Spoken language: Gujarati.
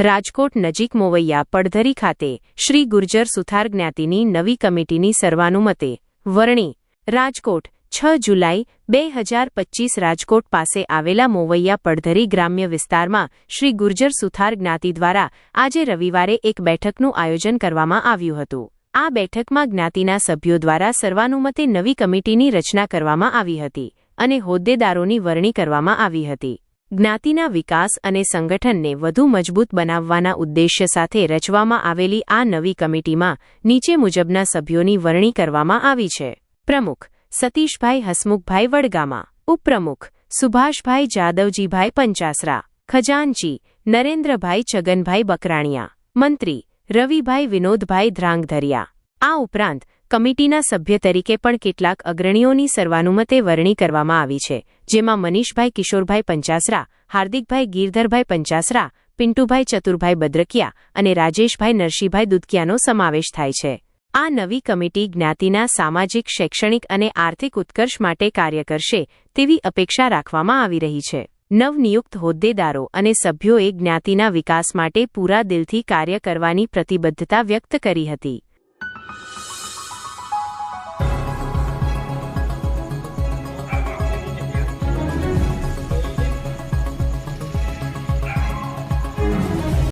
રાજકોટ નજીક મોવૈયા પડધરી ખાતે શ્રી ગુર્જર સુથાર જ્ઞાતિની નવી કમિટીની સર્વાનુમતે વરણી રાજકોટ છ જુલાઈ બે હજાર પચીસ રાજકોટ પાસે આવેલા મોવૈયા પડધરી ગ્રામ્ય વિસ્તારમાં શ્રી ગુર્જર સુથાર જ્ઞાતિ દ્વારા આજે રવિવારે એક બેઠકનું આયોજન કરવામાં આવ્યું હતું. આ બેઠકમાં જ્ઞાતિના સભ્યો દ્વારા સર્વાનુમતે નવી કમિટીની રચના કરવામાં આવી હતી અને હોદ્દેદારોની વરણી કરવામાં આવી હતી. જ્ઞાતિના વિકાસ અને સંગઠનને વધુ મજબૂત બનાવવાના ઉદ્દેશ્ય સાથે રચવામાં આવેલી આ નવી કમિટીમાં નીચે મુજબના સભ્યોની વરણી કરવામાં આવી છે. પ્રમુખ સતીશભાઈ હસમુખભાઈ વડગામા, ઉપપ્રમુખ સુભાષભાઈ જાદવજીભાઈ પંચાસરા, ખજાનચી નરેન્દ્રભાઈ છગનભાઈ બકરાણિયા, મંત્રી રવિભાઈ વિનોદભાઈ ધ્રાંગધરિયા. આ ઉપરાંત કમિટીના સભ્ય તરીકે પણ કેટલાક અગ્રણીઓની સર્વાનુમતે વરણી કરવામાં આવી છે, જેમાં મનીષભાઈ કિશોરભાઈ પંચાસરા, હાર્દિકભાઈ ગીરધરભાઈ પંચાસરા, પિન્ટુભાઈ ચતુરભાઈ બદ્રકિયા અને રાજેશભાઈ નરસિંહભાઈ દુદકિયાનો સમાવેશ થાય છે. આ નવી કમિટી જ્ઞાતિના સામાજિક, શૈક્ષણિક અને આર્થિક ઉત્કર્ષ માટે કાર્ય કરશે તેવી અપેક્ષા રાખવામાં આવી રહી છે. નવનિયુક્ત હોદ્દેદારો અને સભ્યોએ જ્ઞાતિના વિકાસ માટે પૂરા દિલથી કાર્ય કરવાની પ્રતિબદ્ધતા વ્યક્ત કરી હતી.